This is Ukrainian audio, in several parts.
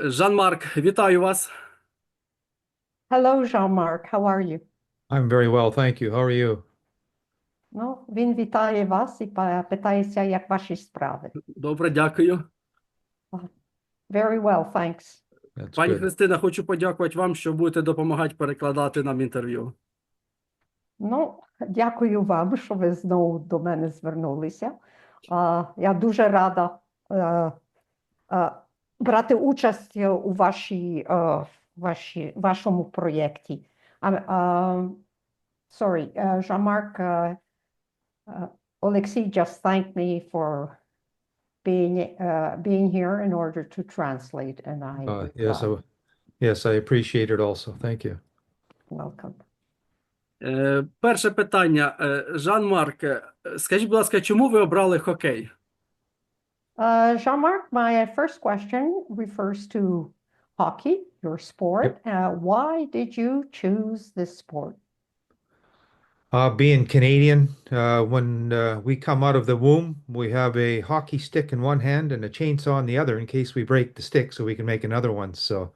Жан-Марк, вітаю вас. Hello, Jean-Marc. How are you? I'm very well, thank you. How are you? Ну, він вітає вас і питається, як ваші справи. Добре, дякую. Very well, thanks. That's Пані good. Христина, хочу подякувати вам, що будете допомагати перекладати нам інтерв'ю. Ну, дякую вам, що ви знову до мене звернулися. А, я дуже рада е, е, брати участь у вашій, е, вашій, вашому проєкті. Sorry, uh, Jean-Marc, uh, uh, Alexei just thanked me for being uh, being here in order to translate, and I Uh, yes, I, replied, yes, I appreciate it also. Thank you. welcome. Е, перше питання. Е, Жан-Марк, е, скажіть, будь ласка, чому ви обрали хокей? Uh, Jean-Marc, my first question refers to hockey, your sport. Uh, why did you choose this sport? Uh, being Canadian, uh, when uh, we come out of the womb, we have a hockey stick in one hand and a chainsaw in the other in case we break the stick so we can make another one. So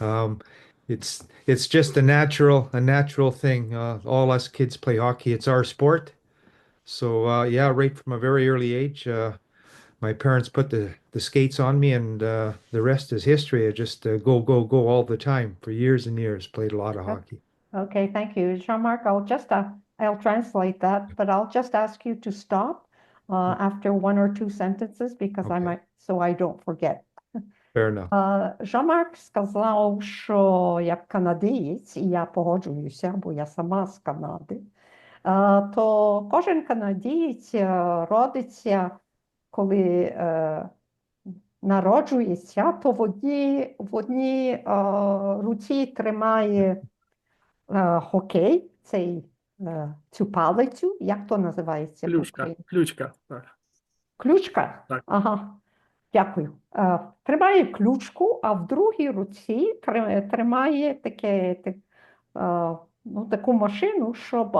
um, it's it's just a natural a natural thing. Uh, all us kids play hockey. It's our sport. So uh, yeah, right from a very early age, uh, my parents put the the skates on me, and uh, the rest is history. I just uh, go go go all the time for years and years. Played a lot of Yep. hockey. Okay, thank you. Jean-Marc, I'll just, uh, I'll translate that, but I'll just ask you to stop uh, after one or two sentences because I Okay. might, so I don't forget. Fair enough. Е, Жан-Марк сказав, що як канадієць, і я погоджуюся, бо я сама з Канади, е, то кожен канадієць е, родиться, коли е, народжується, то в одній, в одній е, руці тримає е, хокей, цей, е, цю палицю, як то називається Ключка. Ключка. Так. Ключка? Так. Ага. Дякую. Е, Тримає ключку, а в другій руці тримає таке, те- е, ну, таку машину, щоб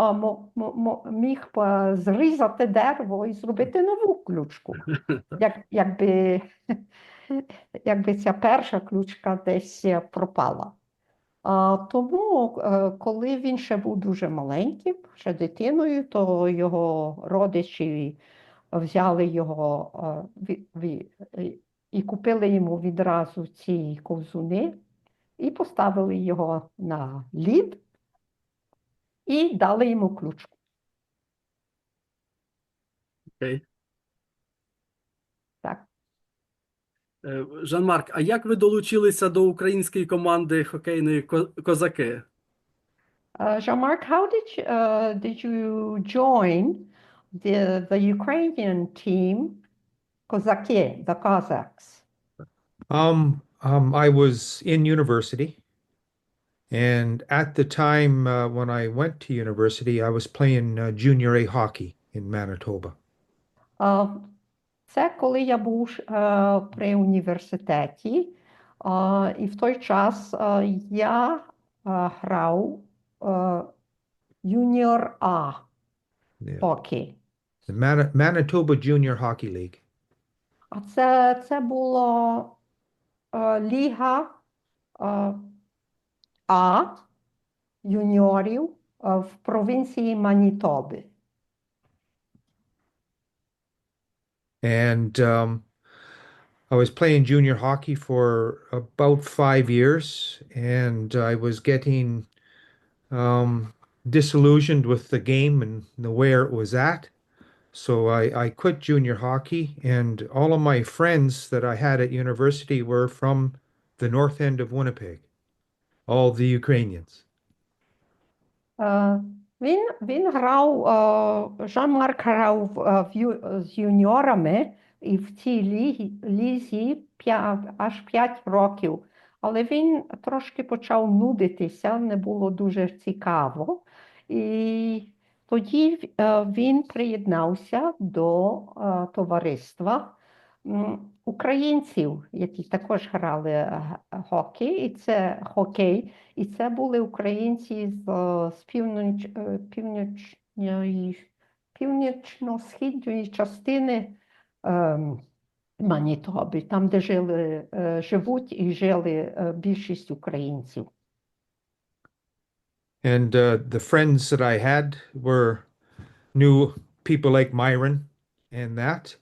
міг зрізати дерево і зробити нову ключку. Як, якби, якби ця перша ключка десь е, пропала. А, тому, е, коли він ще був дуже маленьким, ще дитиною, то його родичі взяли його і купили йому відразу ці ковзуни і поставили його на лід і дали йому ключку. Окей. Так. Е, Жан-Марк, а як ви долучилися до української команди хокейної «Ко- Козаки? Uh, Jean-Marc, how did you, uh, did you join the, the Ukrainian team, Kozaki, the Cossacks? Um, um, I was in university, and at the time uh, when I went to university, I was playing uh, junior A hockey in Manitoba. А, Це коли я був е, при університеті, а, і в той час е, я е, грав е, юніор А Yeah. хокей. The Mani- Manitoba Junior Hockey League. А це, це було е, ліга е, А юніорів е, в провінції Манітоби. And um, I was playing junior hockey for about five years, and I was getting um, disillusioned with the game and the where it was at. So I, I quit junior hockey, and all of my friends that I had at university were from the north end of Winnipeg, All the Ukrainians. Е, Він, він грав, е, Жан-Марк грав е, з юніорами і в цій лізі, аж 5 років. Але він трошки почав нудитися, не було дуже цікаво. І тоді він приєднався до товариства українців, які також грали е, хокей, і це хокей. І це були українці з, е, з північ, е, північної, північно-східної частини ем, Манітобі, там, де жили, е, живуть і жили е, більшість українців. And uh, the friends that I had were knew people like Myron and that.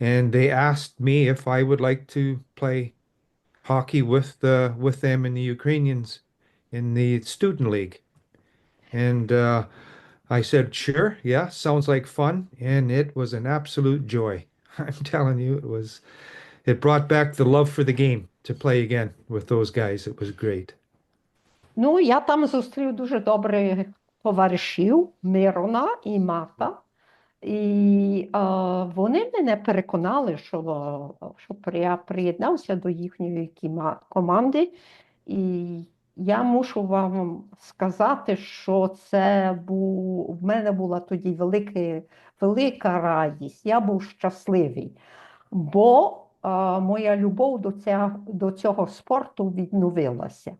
And they asked me if I would like to play hockey with the with them and the Ukrainians in the student league. And uh, I said, sure, yeah, sounds like fun. And it was an absolute joy. I'm telling you, it was it brought back the love for the game to play again with those guys. It was great. Ну, я там зустрів дуже добрих товаришів Мирона і Марта. І е, вони мене переконали, що, е, щоб я приєднався до їхньої кіма- команди. І я мушу вам сказати, що це був, в мене була тоді велика, велика радість. Я був щасливий, бо е, моя любов до ця, до цього спорту відновилася.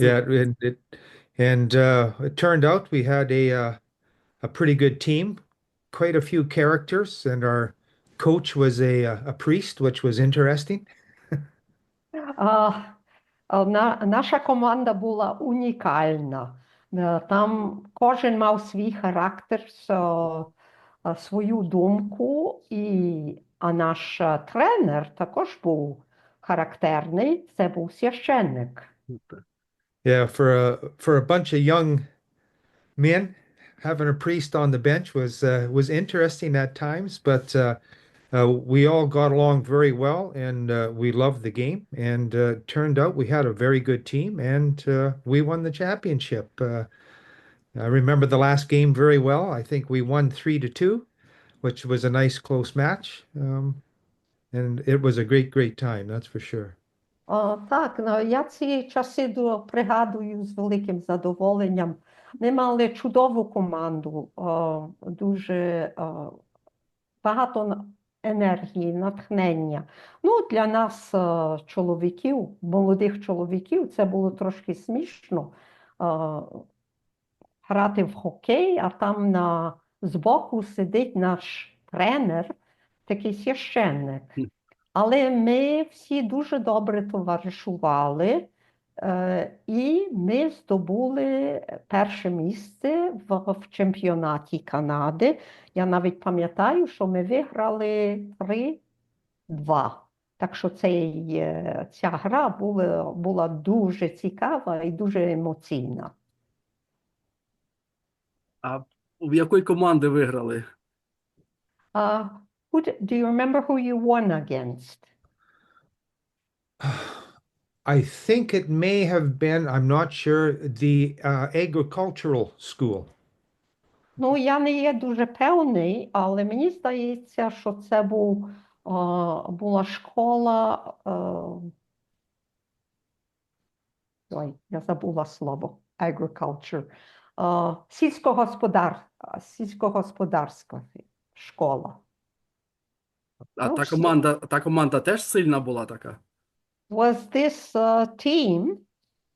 Yeah, it and uh, it turned out we had a uh, a pretty good team, quite a few characters, and our coach was a uh, a priest, which was interesting. А, а, на, наша команда була унікальна. Е, Там кожен мав свій характер, с- е, свою думку, і, а наш е, тренер також був характерний, це був священник. Yeah, for a for a bunch of young men, having a priest on the bench was uh, was interesting at times, but uh, uh, we all got along very well, and uh, we loved the game. And uh, turned out we had a very good team, and uh, we won the championship. I remember the last game very well. I think we won three to two, which was a nice close match, um, and it was a great, great time. That's for sure. О, так, ну, я ці часи пригадую з великим задоволенням. Ми мали чудову команду, о, дуже о, багато енергії, натхнення. Ну, для нас, е, чоловіків, молодих чоловіків, це було трошки смішно е, грати в хокей, а там на збоку сидить наш тренер, такий священник. Але ми всі дуже добре товаришували, е, і ми здобули перше місце в, чемпіонаті Канади. Я навіть пам'ятаю, що ми виграли 3-2. Так що цей, ця гра була, була дуже цікава і дуже емоційна. А в якої команди виграли? Uh, who d- do you remember who you won against? I think it may have been, I'm not sure, the uh, agricultural school. Ну, я не є дуже певний, але мені здається, що це був, а, була школа. а, Ой, я забула слово agriculture. а, Сільськогосподар, а, сільськогосподарська школа. А Ну, та команда, та команда теж сильна була така. Was this uh, team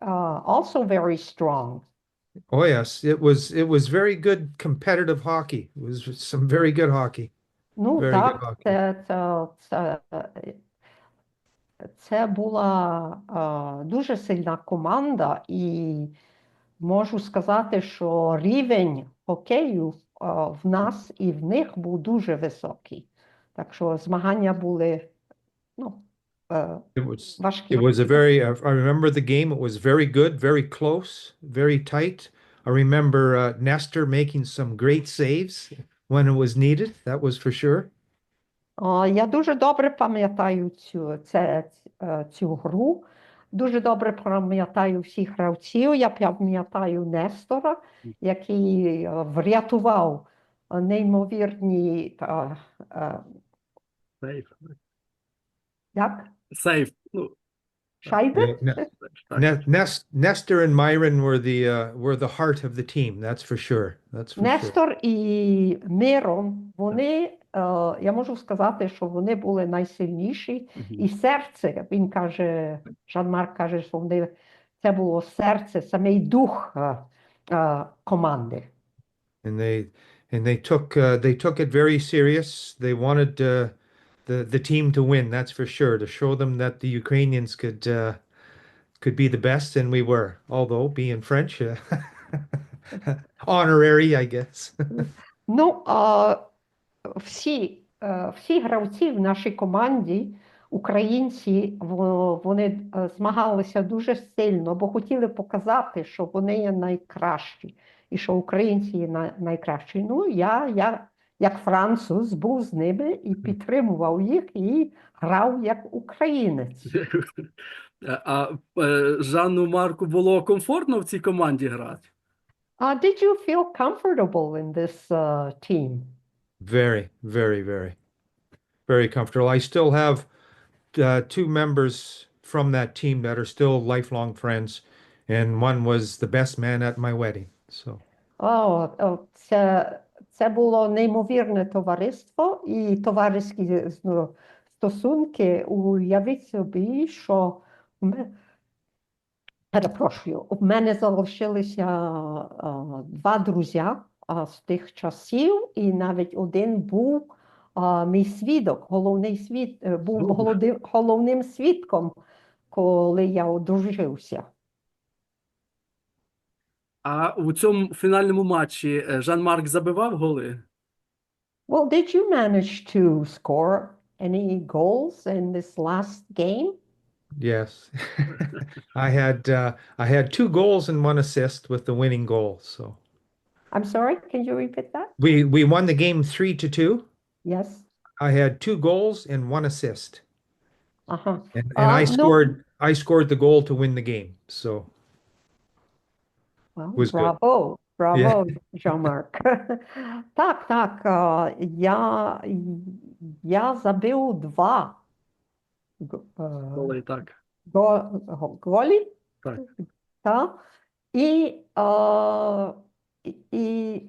uh, also very strong? Oh yes, it was it was very good competitive hockey. It was some very good hockey. Ну, Very good так, hockey. це, це, це, е, це була е, дуже сильна команда, і можу сказати, що рівень хокею е, в нас і в них був дуже високий. Так що змагання були ну, е, It was важкі. it was a very I remember the game. It was very good, very close, very tight. I remember uh, Nestor making some great saves when it was needed. That was for sure. Я дуже добре пам'ятаю цю, це, е, цю гру. Дуже добре пам'ятаю всіх гравців. Я пам'ятаю Нестора, який е, врятував е, неймовірні е, е, Сейф. як? Сейф. Ну, шайби. Yeah, Ne- так. Ne- Nes- Nestor and Myron were the uh, were the heart of the team. That's for sure. That's for sure. Нестор і Мирон, вони, е, я можу сказати, що вони були найсильніші. Мгм. І серце, він каже, Жан-Марк каже, що вони, це було серце, самий дух е, е, команди. And they and they took uh, they took it very serious. They wanted uh, the the team to win, that's for sure, to show them that the Ukrainians could uh, could be the best, and we were. Although being French, uh, honorary, I guess. Ну, а всі, е, всі гравці в нашій команді, українці, вони е, змагалися дуже сильно, бо хотіли показати, що вони є найкращі і що українці є най- найкращі. Ну, я, я як француз був з ними і підтримував їх і грав як українець. А е, Жанну Марку було комфортно в цій команді грати? Uh, did you feel comfortable in this uh, team? Very, very, very, very comfortable. I still have uh, two members from that team that are still lifelong friends, and one was the best man at my wedding. So, О, о, це, це було неймовірне товариство і товариські ну, стосунки. Уявіть собі, що ме- перепрошую, в мене залишилися а, два друзі а, з тих часів, і навіть один був а, мій свідок, головний свід, е, був головним свідком, коли я одружився. А у цьому фінальному матчі е, Жан-Марк забивав голи? Well, did you manage to score any goals in this last game? yes, I had uh, I had two goals and one assist with the winning goal. So I'm sorry, can you repeat that? we we won the game three to two. Yes. I had two goals and one assist, Ага. and, and I Uh, no. scored I scored the goal to win the game. So Well, Was good. браво, браво, Jean-Marc. Так, так, а, я, я забив два г- е, Голи, так. го- го- голі. Так. Та? І, а, і- і,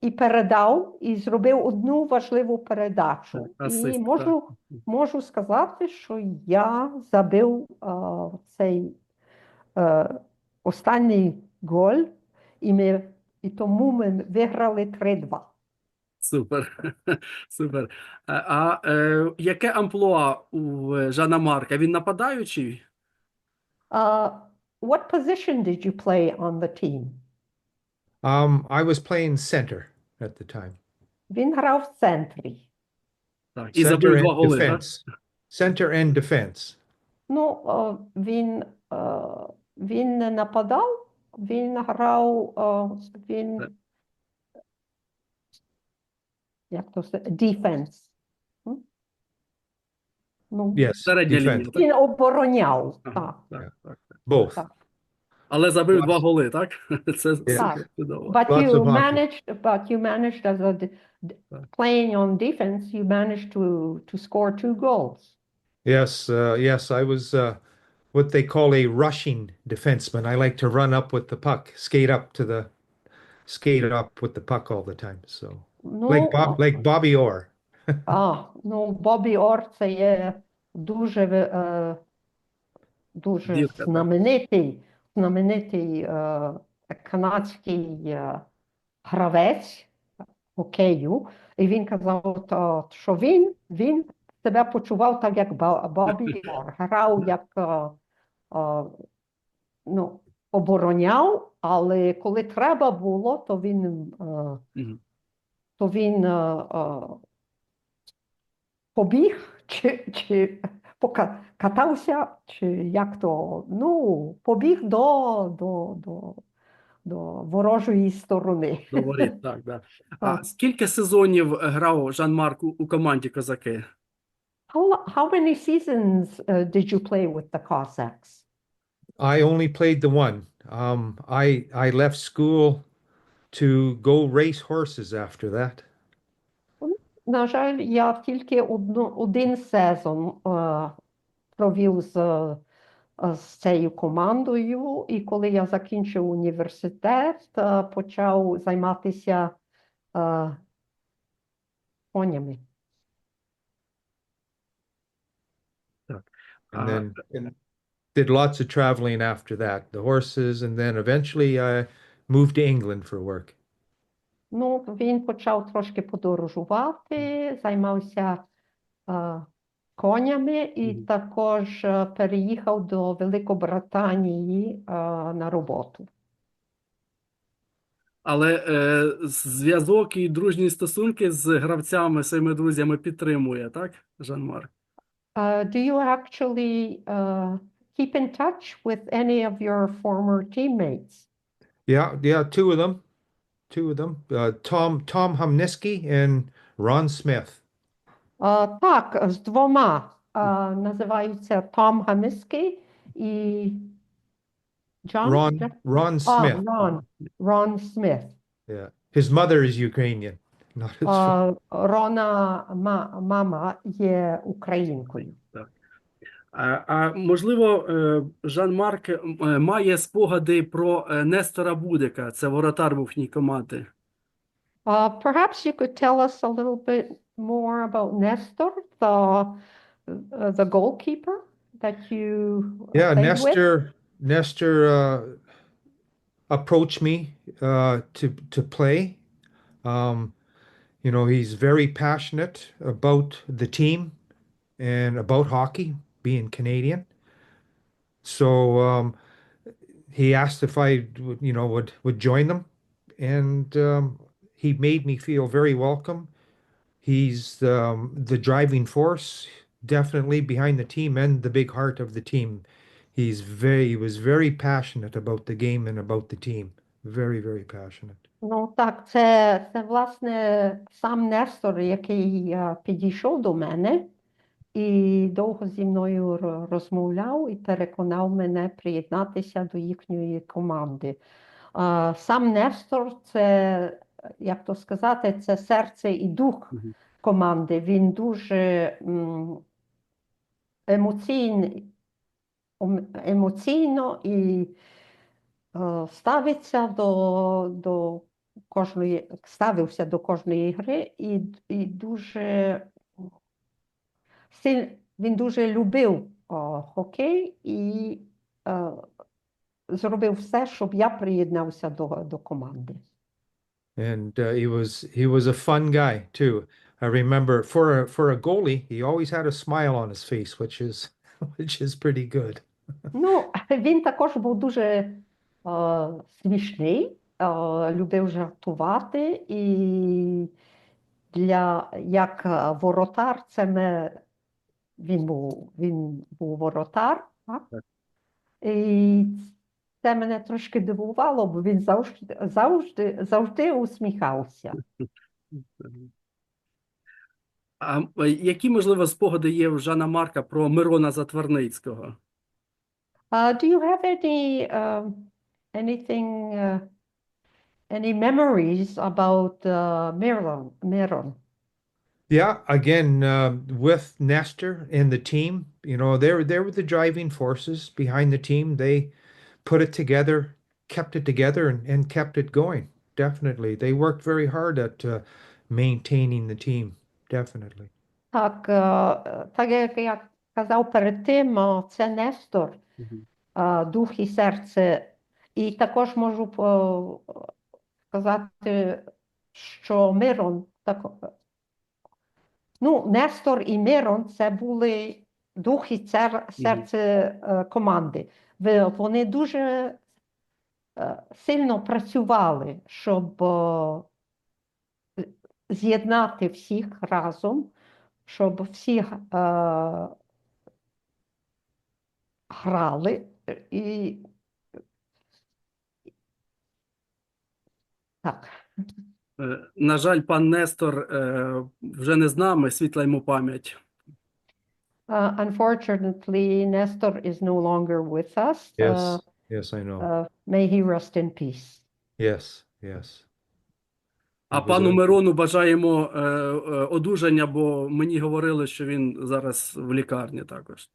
і передав, і зробив одну важливу передачу. Так, І асист, можу, можу сказати, що я забив а, цей е, останній гол, і, ми, і тому ми виграли 3-2. Супер. Супер. Е, А е, яке амплуа у е, Жана Марка? Він нападаючий? Uh, what position did you play on the team? um, I was playing center at the time. Він грав в центрі. Так. І Center забив два голи, так? defense. Center and defense. Ну, він, е, він не нападав, він грав, о, він, Так. як то це, defense. М? Ну, Yes, Середня defense. лінія, так? він обороняв, Ага, так. так, так, так. Both. Так. Але забив Lots- два голи, так? Це Так. супер чудово. But Lots you of hockey. managed, but you managed as a d- d- Так. playing on defense, you managed to to score two goals. Yes, uh, yes, I was uh, what they call a rushing defenseman. I like to run up with the puck, skate up to the, skate up with the puck all the time. So Ну, like Bob, like Bobby Orr. а, ну, Бобі Ор це є дуже, ви- е, дуже Дівка, так. знаменитий, знаменитий е, канадський е, гравець хокею. І він казав, то, що він, він себе почував так, як Ба- Бобі Ор. Грав як е, е, ну, обороняв, але коли треба було, то він, е, то він е, е, побіг чи, чи пока- катався, чи як то, ну, побіг до, до, до, до ворожої сторони. До воріт, так, да. А скільки сезонів грав Жан-Марк у команді Козаки? How, lo- how many seasons uh, did you play with the Cossacks? I only played the one. Um, I I left school to go race horses after that. На жаль, я тільки одну, один сезон е, провів з, е, з цією командою, і коли я закінчив університет, е, почав займатися е, конями. Uh, then and did lots of traveling after that, the horses, and then eventually I moved to England for work. Ну, він почав трошки подорожувати, займався е, конями і Мгм. також е, переїхав до Великобританії е, на роботу. Але е, зв'язок і дружні стосунки з гравцями, своїми друзями підтримує, так, Жан-Марк? Uh, do you actually uh, keep in touch with any of your former teammates? Yeah, yeah, two of them, two of them. Uh, Tom Tom Humniski and Ron Smith. Uh, так, з двома uh, називаються Том Гамиський і Джон? Ron Джон? Ron А, Smith. Рон, Рон Сміт. Yeah, his mother is Ukrainian, Uh, Рона ма- мама є українкою. А, а можливо, е, Жан-Марк е, має спогади про е, Нестора Будика, це воротар в їхній команди. Uh, perhaps you could tell us a little bit more about Nestor, the, uh, the goalkeeper that you Yeah, played with? Nestor Nestor uh, approached me uh, to to play. Um, you know, he's very passionate about the team and about hockey, being Canadian. So um, he asked if I would, you know, would would join them, and um, he made me feel very welcome. He's um, the driving force, definitely behind the team and the big heart of the team. He's very, he was very passionate about the game and about the team. Very, very passionate. Ну так, це, це власне сам Нестор, який е, підійшов до мене і довго зі мною ро- розмовляв і переконав мене приєднатися до їхньої команди. А, Сам Нестор це, як то сказати, це серце і дух Мгм. команди. Він дуже м, емоційний, емоційно і е, ставиться до, до кожної, ставився до кожної гри і, і дуже він дуже любив о, хокей і е, зробив все, щоб я приєднався до, до команди. And uh, he was he was a fun guy too. I remember for a for a goalie, he always had a smile on his face, which is which is pretty good. Ну, він також був дуже е, смішний, е, любив жартувати, і для як е, воротар, це ми, він був, він був воротар, так? Так. І це мене трошки дивувало, бо він завжди, завжди, завжди усміхався. А е, які, можливо, спогади є в Жана Марка про Мирона Затварницького? Uh, do you have any um, anything, uh, any memories about uh, Meron? Meron? Yeah, again, uh, with Nestor and the team, you know, they were they were the driving forces behind the team. They put it together, kept it together, and, and kept it going. Definitely, they worked very hard at uh, maintaining the team. Definitely. Tak, tak jak ja kazał predtem, uh, Nestor, duch i і також можу е, сказати, що Мирон, так, ну, Нестор і Мирон це були дух і цер, серце е, команди. Вони дуже е, сильно працювали, щоб з'єднати всіх разом, щоб всі е, грали і так. Е, На жаль, пан Нестор е, вже не з нами, світла йому пам'ять. Uh, unfortunately, Nestor is no longer with us. Yes, Uh, yes, I know. uh, may he rest in peace. Yes, yes. А пану. Мирону бажаємо е, е, одужання, бо мені говорили, що він зараз в лікарні також.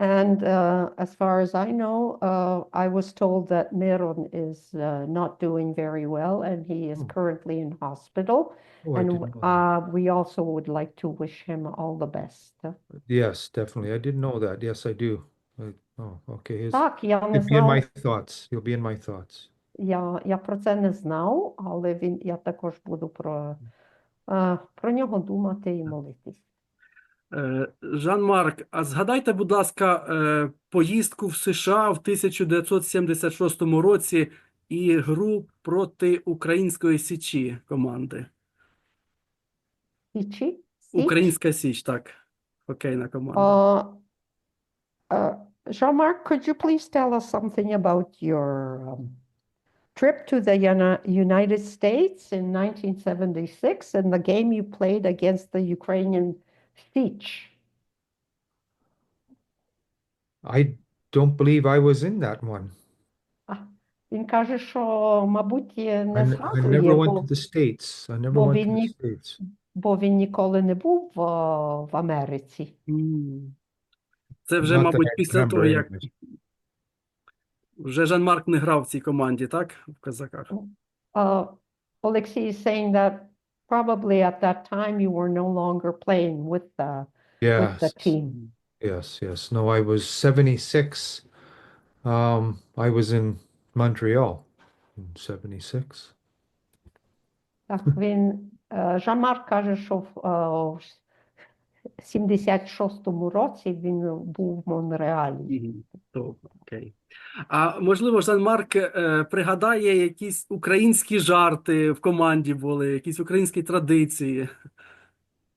And uh, as far as I know, uh, I was told that Miron is uh, not doing very well and he is Hmm. currently in hospital. Oh, I And didn't know that. uh, we also would like to wish him all the best. Yes, definitely. I didn't know that. Yes, I do. I, oh, okay. His, Так, я не he'll be in my знав, thoughts. He'll be in my thoughts. я, я про це не знав, але він, я також буду про, е, про нього думати і молитись. Е, Жан-Марк, а згадайте, будь ласка, е, поїздку в США в 1976 році і гру проти Української Січі команди. Січі? Січ? Українська Січ, так. Хокейна команда. Uh, uh, Jean-Marc, could you please tell us something about your um, trip to the Uni- United States in 1976 and the game you played against the Ukrainian Sich? I don't believe I was in that one. Він каже, що, мабуть, I, не I згадує, never went бо, to the States. I never бо went він to the ні- States. бо він ніколи не був в, в Америці. Це вже, Not that мабуть, I після remember того, як вже Жан-Марк не грав в цій команді, так? В Казаках. Uh, Alexei is saying that probably at that time you were no longer playing with the, with the team. yes, yes. No, I was 76. Um, I was in Montreal in 76. Tak więc uh, Jean-Marc Karzyszow 76-му році він був в Монреалі. То, окей. А можливо, Жан-Марк е, пригадає якісь українські жарти в команді були, якісь українські традиції.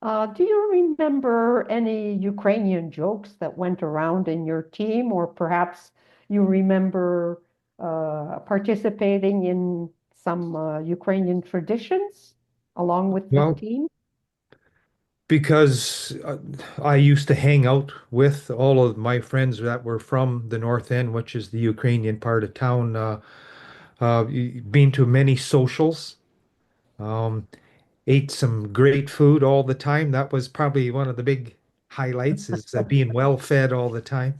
Uh, do you remember any Ukrainian jokes that went around in your team, or perhaps you remember uh, participating in some uh, Ukrainian traditions along with the Well, team? Because uh, I used to hang out with all of my friends that were from the North End, which is the Ukrainian part of town. Uh, uh, y- been to many socials. Um, ate some great food all the time. That was probably one of the big highlights is uh, being well fed all the time.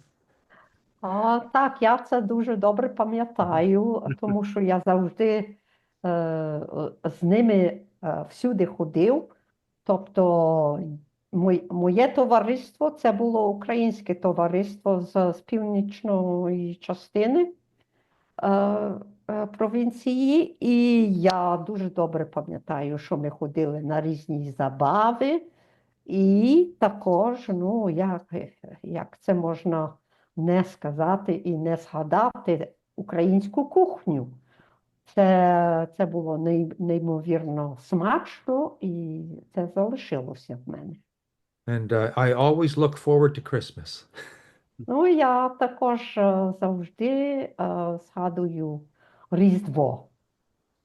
А, так, я це дуже добре пам'ятаю, тому що я завжди е, е, з ними е, всюди ходив. Тобто моє товариство це було українське товариство з, північної частини е, е, провінції, і я дуже добре пам'ятаю, що ми ходили на різні забави, і також, ну, як, як це можна не сказати і не згадати українську кухню. Це, це було ней- неймовірно смачно, і це залишилося в мене. And uh, I always look forward to Christmas. Ну, я також е, завжди е, згадую Різдво.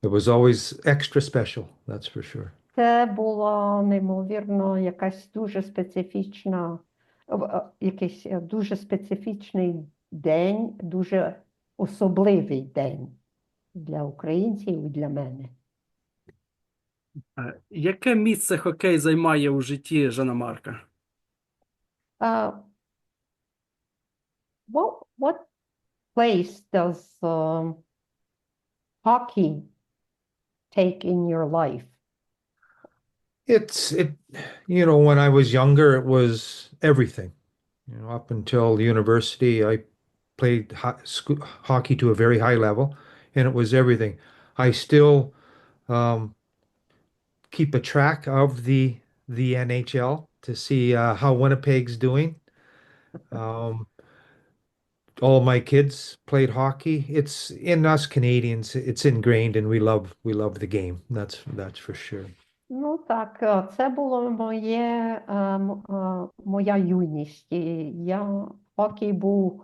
It was always extra special, that's for sure. Це була неймовірно якась дуже специфічна, е, якийсь дуже специфічний день, дуже особливий день для українців і для мене. Е, Яке місце хокей займає у житті Жана Марка? Uh, what what place does um, hockey take in your life? It's it, you know, when I was younger, it was everything. You know, up until university, I played ho- sco- hockey to a very high level, and it was everything. I still um, keep a track of the the NHL to see uh, how Winnipeg's doing. Um, all my kids played hockey. It's in us Canadians. It's ingrained, and we love we love the game. That's that's for sure. Ну так, е, це було моє, е, м- е, моя юність. І я хокей був,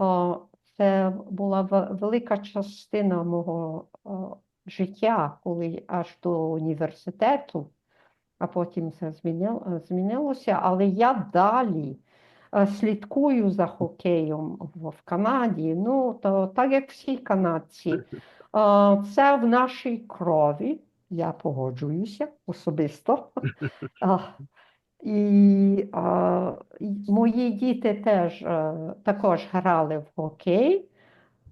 е, це була велика частина мого життя, коли аж до університету, а потім це змінилося. Але я далі е, слідкую за хокеєм в, в Канаді. Ну, то так як всі канадці, е, це в нашій крові. Я погоджуюся особисто. А, І а, мої діти теж е, також грали в хокей,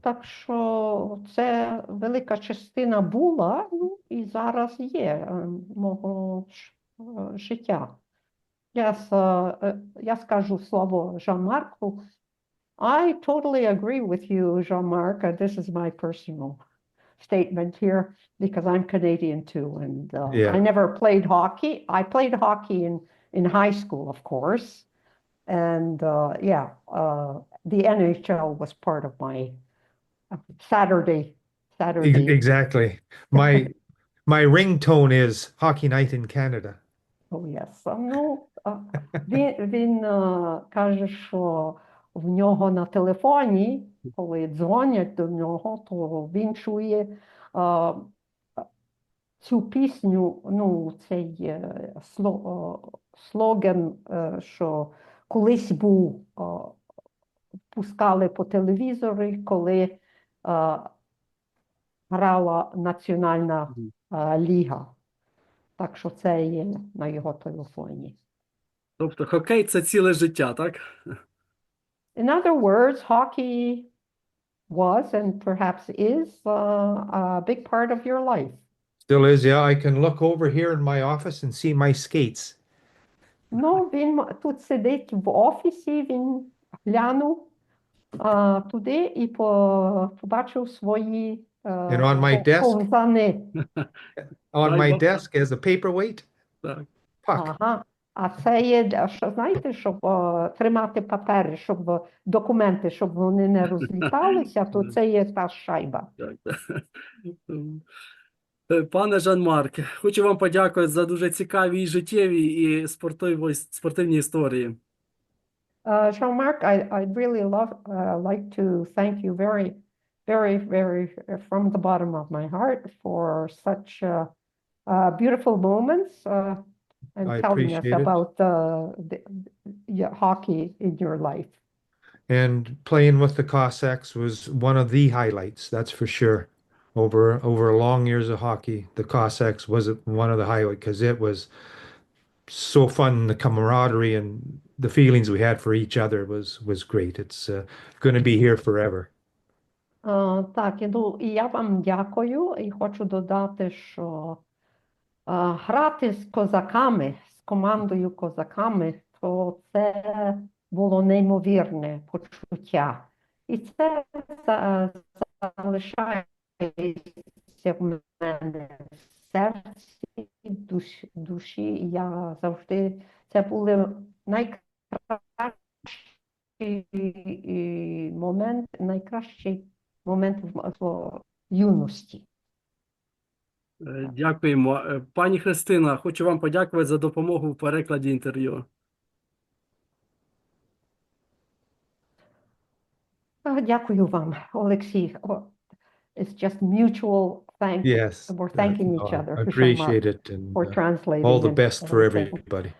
так що це велика частина була, ну і зараз є е, мого ж- е, життя. Я, е, я скажу слово Жан-Марку. I totally agree with you, Jean-Marc. Uh, This is my personal statement here because I'm Canadian too, and uh, Yeah. I never played hockey. I played hockey in in high school, of course, and uh, yeah, uh, the NHL was part of my uh, Saturday Ex- Saturday. Exactly. My my ringtone is Hockey Night in Canada. Oh, yes. А, Ну, а, він, він е, каже, що в нього на телефоні, коли дзвонять до нього, то він чує е, цю пісню, ну, цей е, сло, е, слоган, е, що колись був, е, пускали по телевізорі, коли е, грала Національна е, ліга. Так що це є на його телефоні. Тобто хокей це ціле життя, так? In other words, hockey was and perhaps is uh, a big part of your life. Still is, yeah. I can look over here in my office and see my skates. Ну, він м- тут сидить в офісі, він глянув а, туди і по, побачив свої е, And on my desk? ковзани. On I my love that. desk as a paperweight, Так. puck. Ага. А це є, що знаєте, щоб е, тримати папери, щоб е, документи, щоб вони не розліталися, то це є та шайба. Так. Е, Пане Жан-Марк, хочу вам подякувати за дуже цікаві і життєві і спортиві, спортивні історії. Uh, Jean-Marc, I, I'd really love, uh, like to thank you very, very, very uh, from the bottom of my heart for such uh, uh, beautiful moments uh, and I telling us appreciate it. about uh, the, yeah, hockey in your life. And playing with the Cossacks was one of the highlights, that's for sure. Over over long years of hockey, the Cossacks was one of the highlights because it was so fun. The camaraderie and the feelings we had for each other was was great. It's uh, going to be here forever. А, так, і, ну, і я вам дякую і хочу додати, що а, грати з козаками, з командою козаками, то це було неймовірне почуття. І це за- залишається в мене в серці, душі, душі. Я завжди це були найкращий момент, найкращий момент в, юності. Дякуємо. Пані Христина, хочу вам подякувати за допомогу в перекладі інтерв'ю. Дякую вам, Олексій. It's just mutual thanks Yes, We're thanking each other I for appreciate it, and for uh, translating. all the and best for everything. everybody.